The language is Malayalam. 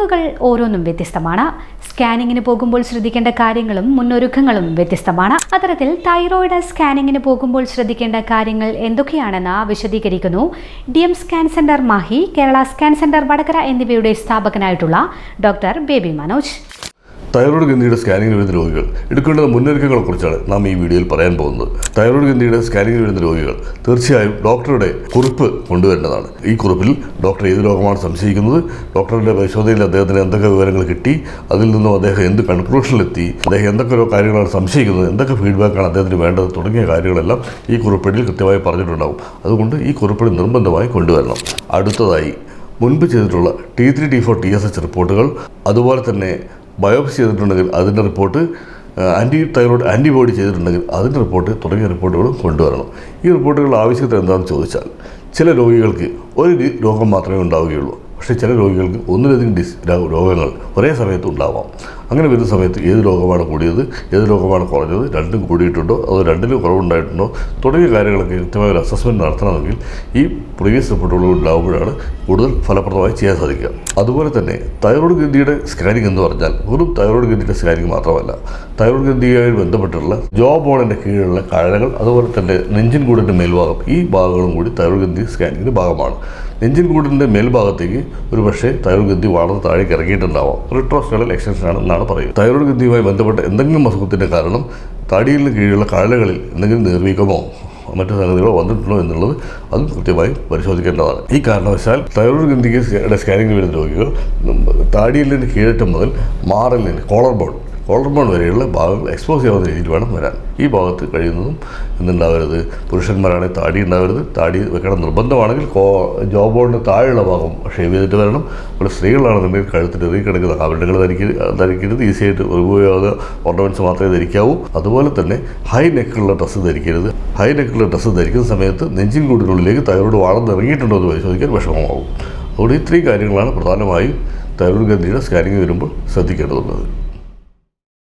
സ്കാനിങ്ങുകൾ ഓരോന്നും വ്യത്യസ്തമാണ്. സ്കാനിങ്ങിന് പോകുമ്പോൾ ശ്രദ്ധിക്കേണ്ട കാര്യങ്ങളും മുന്നൊരുക്കങ്ങളും വ്യത്യസ്തമാണ്. അത്തരത്തിൽ തൈറോയിഡ് സ്കാനിങ്ങിന് പോകുമ്പോൾ ശ്രദ്ധിക്കേണ്ട കാര്യങ്ങൾ എന്തൊക്കെയാണെന്ന് വിശദീകരിക്കുന്നു. D M scan centre Mahe Kerala scan centre Vadakara എന്നിവയുടെ സ്ഥാപകനായിട്ടുള്ള ഡോക്ടർ ബേബി മനോജ്. തൈറോയ്ഡ് ഗ്രന്ഥിയുടെ സ്കാനിങ്ങിന് വരുന്ന രോഗികൾ എടുക്കേണ്ട മുന്നൊരുക്കങ്ങളെക്കുറിച്ചാണ് നാം ഈ വീഡിയോയിൽ പറയാൻ പോകുന്നത്. തൈറോയ്ഡ് ഗ്രന്ഥിയുടെ സ്കാനിങ്ങിന് വരുന്ന രോഗികൾ തീർച്ചയായും ഡോക്ടറുടെ കുറിപ്പ് കൊണ്ടുവരേണ്ടതാണ്. ഈ കുറിപ്പിൽ ഡോക്ടർ ഏത് രോഗമാണ് സംശയിക്കുന്നത് ഡോക്ടറുടെ പരിശോധനയിൽ അദ്ദേഹത്തിന് എന്തൊക്കെ വിവരങ്ങൾ കിട്ടി അതിൽ നിന്നും അദ്ദേഹം എന്ത് കൺക്ലൂഷനിലെത്തി അദ്ദേഹം എന്തൊക്കെ കാര്യങ്ങളാണ് സംശയിക്കുന്നത് എന്തൊക്കെ ഫീഡ്ബാക്കാണ് അദ്ദേഹത്തിന് വേണ്ടത് തുടങ്ങിയ കാര്യങ്ങളെല്ലാം ഈ കുറിപ്പടിയിൽ കൃത്യമായി പറഞ്ഞിട്ടുണ്ടാകും അതുകൊണ്ട് ഈ കുറിപ്പടി നിർബന്ധമായി കൊണ്ടുവരണം. അടുത്തതായി മുൻപ് ചെയ്തിട്ടുള്ള T three T four T S H റിപ്പോർട്ടുകൾ അതുപോലെ തന്നെ ബയോപ്സി ചെയ്തിട്ടുണ്ടെങ്കിൽ അതിന്റെ റിപ്പോർട്ട് ആന്റി തൈറോയ്ഡ് ആന്റിബോഡി ചെയ്തിട്ടുണ്ടെങ്കിൽ അതിന്റെ റിപ്പോർട്ട് തുടങ്ങിയ റിപ്പോർട്ടുകളും കൊണ്ടുവരണം. ഈ റിപ്പോർട്ടുകൾ ആവശ്യകത എന്താണെന്ന് ചോദിച്ചാൽ ചില രോഗികൾക്ക് ഒരു രോഗം മാത്രമേ ഉണ്ടാവുകയുള്ളൂ. പക്ഷേ ചില രോഗികൾക്ക് ഒന്നിലധികം ഡിസ് രോഗങ്ങൾ ഒരേ സമയത്ത് ഉണ്ടാവാം. അങ്ങനെ വരുന്ന സമയത്ത് ഏത് രോഗമാണ് കൂടിയത് ഏത് രോഗമാണ് കുറഞ്ഞത് രണ്ടും കൂടിയിട്ടുണ്ടോ അതോ രണ്ടിലും കുറവുണ്ടായിട്ടുണ്ടോ തുടങ്ങിയ കാര്യങ്ങളൊക്കെ കൃത്യമായ ഒരു അസസ്മെന്റ് നടത്തണമെങ്കിൽ ഈ പ്രീവിയസ് റിപ്പോർട്ടുകൾ ഉണ്ടാകുമ്പോഴാണ് കൂടുതൽ ഫലപ്രദമായി ചെയ്യാൻ സാധിക്കുക. അതുപോലെ തന്നെ തൈറോയ്ഡ് ഗ്രന്ഥിയുടെ സ്കാനിങ് എന്ന് പറഞ്ഞാൽ വെറും തൈറോയ്ഡ് ഗ്രന്ഥിയുടെ സ്കാനിങ് മാത്രമല്ല തൈറോയ്ഡ് ഗ്രന്ഥിയുമായി ബന്ധപ്പെട്ടുള്ള ജോ ബോണിന്റെ കീഴിലുള്ള കഴകൾ അതുപോലെ തന്നെ നെഞ്ചിൻ കൂടിന്റെ മേൽഭാഗം ഈ ഭാഗങ്ങളും കൂടി തൈറോയ്ഡ് ഗ്രന്ഥി സ്കാനിങ്ങിന്റെ ഭാഗമാണ്. നെഞ്ചിൻ കൂടിന്റെ മേൽഭാഗത്തേക്ക് ഒരു പക്ഷേ തൈറോയ്ഡ് ഗ്രന്ഥി വളർന്ന് താഴേക്ക് ഇറങ്ങിയിട്ടുണ്ടാവാം. റിട്രോസ്റ്റേണൽ എക്സ്റ്റൻഷൻ ആണ് എന്നാണ് പറയുന്നത് തൈറോയ്ഡ് ഗ്രന്ഥിയുമായി ബന്ധപ്പെട്ട എന്തെങ്കിലും അസുഖത്തിന്റെ കാരണം തടിയിലിന് കീഴിലുള്ള കഴലകളിൽ എന്തെങ്കിലും നീർവീക്കമോ മറ്റു സംഗതികളോ വന്നിട്ടുണ്ടോ എന്നുള്ളത് അതും കൃത്യമായി പരിശോധിക്കേണ്ടതാണ്. ഈ കാരണവശാൽ തൈറോയ്ഡ് ഗ്രന്ഥിക്ക് സ്കാനിങ്ങിൽ വരുന്ന രോഗികൾ താടിയിലിന്റെ കീഴറ്റം മുതൽ മാറലിന് കോളർ ബോൺ കോളർ ബോൺ വരെയുള്ള ഭാഗങ്ങൾ എക്സ്പോസ് ചെയ്യാവുന്ന രീതിയിൽ വേണം വരാൻ. ഈ ഭാഗത്ത് കഴിയുന്നതും എന്തുണ്ടാവരുത്? പുരുഷന്മാരാണെങ്കിൽ താടി ഉണ്ടാവരുത്. താടി വെക്കണം നിർബന്ധമാണെങ്കിൽ കോ ജോ ബോണിന്റെ താഴെയുള്ള ഭാഗം ഷേവ് ചെയ്തിട്ട് വരണം. അതുപോലെ സ്ത്രീകളാണെന്നുണ്ടെങ്കിൽ കഴുത്തിൽ ഇറങ്ങി കിടക്കുന്ന ആഭരണങ്ങൾ ധരിക്കരുത് ധരിക്കരുത്. ഈസി ആയിട്ട് ഉപയോഗ ഓർണമെന്റ്സ് മാത്രമേ ധരിക്കാവൂ. അതുപോലെ തന്നെ ഹൈ നെക്കുള്ള ഡ്രസ്സ് ധരിക്കരുത്. ഹൈ നെക്കുള്ള ഡ്രസ്സ് ധരിക്കുന്ന സമയത്ത് നെഞ്ചിൻ കൂടിനുള്ളിലേക്ക് തൈറോയ്ഡ് വളർന്ന് ഇറങ്ങിയിട്ടുണ്ടോ എന്ന് പരിശോധിക്കാൻ വിഷമമാകും. അതുകൊണ്ട് ഇത്രയും കാര്യങ്ങളാണ് പ്രധാനമായും തൈറോയ്ഡ് ഗ്രന്ഥിയുടെ സ്കാനിങ് വരുമ്പോൾ ശ്രദ്ധിക്കേണ്ടതുള്ളത്.